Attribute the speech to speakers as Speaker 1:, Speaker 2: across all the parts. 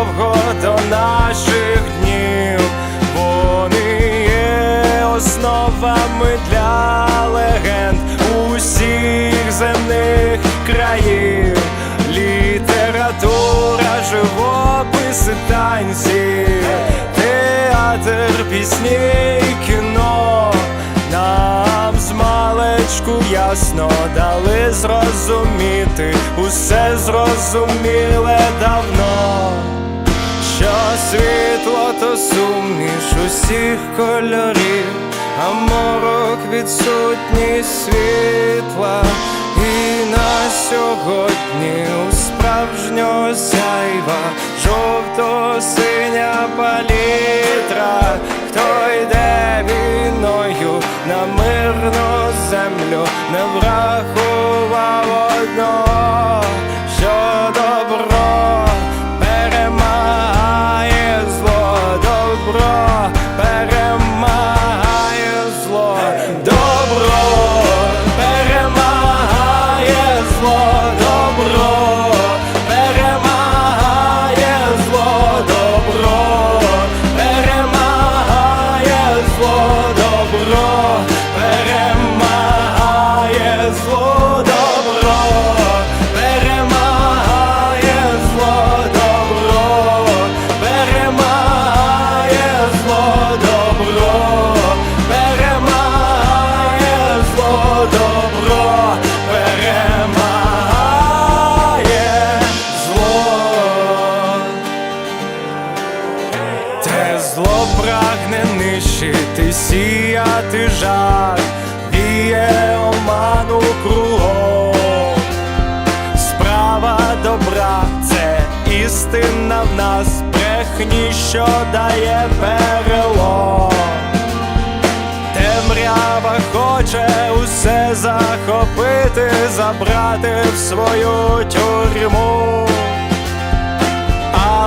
Speaker 1: задовго до наших днів. Вони є основами для легенд усіх земних країв. Література, живопис і танці, театр, пісні і кіно. Нам з маличку ясно дали зрозуміти, усе зрозуміле давно, суміш усіх кольорів, а морок відсутність світла. І на сьогодні у справжнього сяйва жовто-синя палітра, хто йде війною на мирну землю, не врахував Те зло прагне нищити, сіяти жах, віє оману кругом. Справа добра, це істина в нас, брехні, що дає перелом. Темрява хоче усе захопити, забрати в свою тюрму.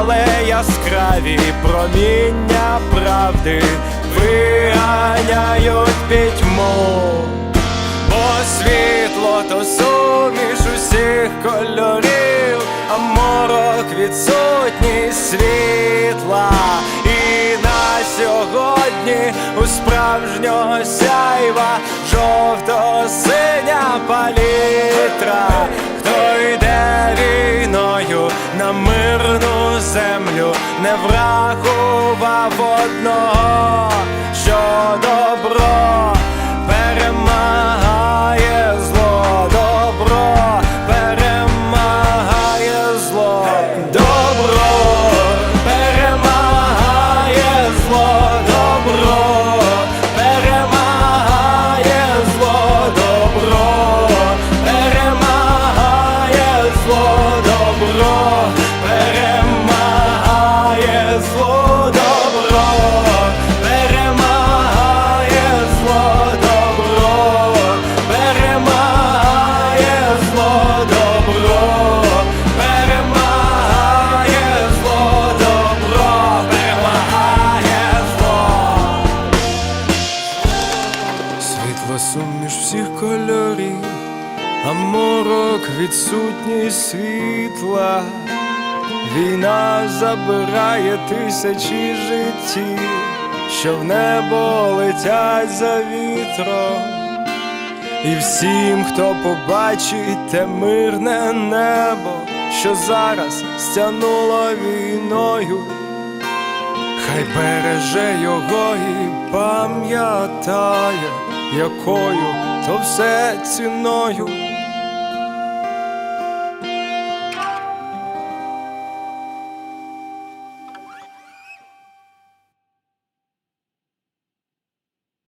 Speaker 1: Але яскраві проміння правди виганяють пітьму, бо світло то суміш усіх кольорів, а морок відсутність світла. І на сьогодні у справжнього сяйва жовто-синя палітра, хто йде війною на мирну землю, не врахував одного, що добро відсутність світла. Війна забирає тисячі життів, що в небо летять за вітром. І всім, хто побачить те мирне небо, що зараз стянуло війною, хай береже його і пам'ятає, якою то все ціною